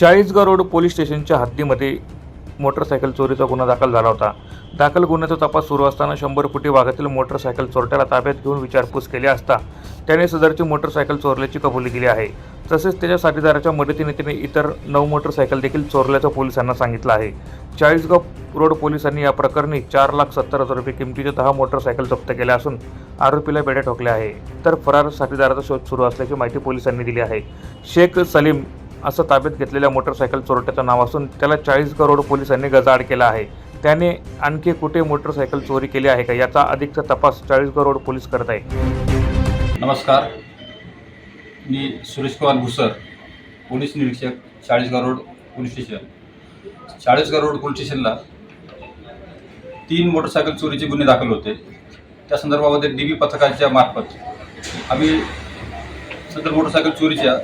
Chalisgaon road police स्टेशनच्या हद्दीमध्ये motorcycle चोरीचा गुन्हा दाखल झाला होता. दाखल गुन्ह्याचा तपास सुरू असताना शंभर फुटी भागातील मोटरसायकल चोरट्याला ताब्यात घेऊन विचारपूस केली असता त्याने सदरची मोटरसायकल चोरल्याची कबुली दिली आहे. तसेच त्याच्या साथीदाराच्या मदतीने त्याने इतर नऊ मोटरसायकल देखील चोरल्याचं पोलिसांना सांगितलं आहे. चाळीसगाव रोड पोलिसांनी या प्रकरणी चार लाख सत्तर हजार रुपये किमतीच्या दहा मोटरसायकल जप्त केल्या असून आरोपीला बेड्या ठोकल्या आहे. तर फरार साथीदाराचा शोध सुरू असल्याची माहिती पोलिसांनी दिली आहे. शेख सलीम असं ताब्यात घेतलेल्या मोटरसायकल चोरट्याचं नाव असून त्याला चाळीस करोड पोलिसांनी गजाआड केला आहे. त्याने आणखी कुठे मोटरसायकल चोरी केली आहे का याचा अधिकचा तपास चाळीस करोड पोलीस करत आहे नमस्कार. मी सुरेश कुमार भुसर पोलीस निरीक्षक Chalisgaon road police station. Chalisgaon road police स्टेशनला तीन मोटरसायकल चोरीचे गुन्हे दाखल होते. त्या संदर्भामध्ये डी बी पथकाच्या मार्फत आम्ही सदर मोटरसायकल चोरीच्या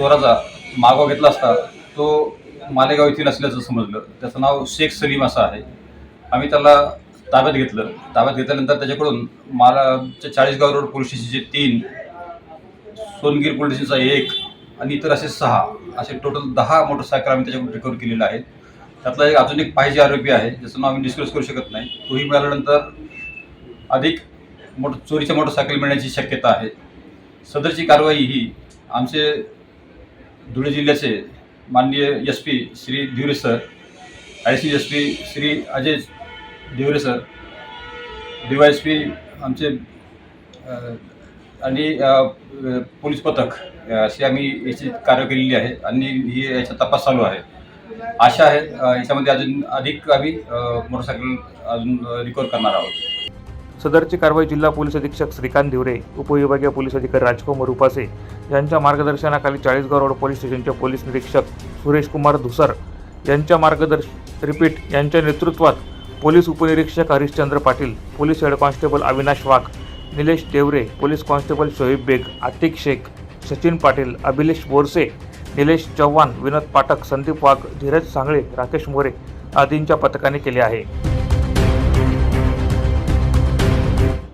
चोराचा मागोवा घेतला असता तो मालेगाव येथील असल्याचं समजलं. त्याचं नाव शेख सलीम असं आहे. आम्ही त्याला ताब्यात घेतलं. ताब्यात घेतल्यानंतर त्याच्याकडून मला चाळीसगाव रोड पोलीस स्टेशनचे तीन सोनगीर पोलीस स्टेशनचा एक आणि इतर असे सहा असे टोटल दहा मोटरसायकल आम्ही त्याच्याकडून रिकवर केलेले आहे त्यातला एक अजून एक पाहिजे आरोपी आहे. ज्याचं नाव आम्ही डिस्क्लोज करू शकत नाही. तोही मिळाल्यानंतर अधिक मोटर चोरीच्या मोटरसायकल मिळण्याची शक्यता आहे. सदरची कारवाई ही आमचे धुळे जिल्ह्याचे माननीय S P Shri Dhiware sir C S P Shri Ajay Dhiware sir D S P आमचे आणि पोलीस पथक अ, अशी आम्ही याची कार्य केलेली आहे आणि ही याचा तपास चालू आहे. आशा आहे याच्यामध्ये अजून अधिक आम्ही मोटरसायकल अजून रिकवर करणार आहोत. सदरची कारवाई जिल्हा पोलीस अधीक्षक श्रीकांत धिवरे उपविभागीय पोलीस अधिकारी राजकुमार उपासे यांच्या मार्गदर्शनाखाली चाळीसगाव रोड पोलीस स्टेशनचे पोलीस निरीक्षक सुरेश कुमार धुसर यांच्या मार्गदर्श रिपीट यांच्या नेतृत्वात पोलीस उपनिरीक्षक Harishchandra Patil police head constable Avinash Wagh Nilesh Deore police constable Shoaib Baig Atik Shaikh Sachin Patil Abhilesh Borse Nilesh Chavan Vinod Pathak Sandeep Wagh Dhiraj Sangle Rakesh More आदींच्या पथकाने केले आहे.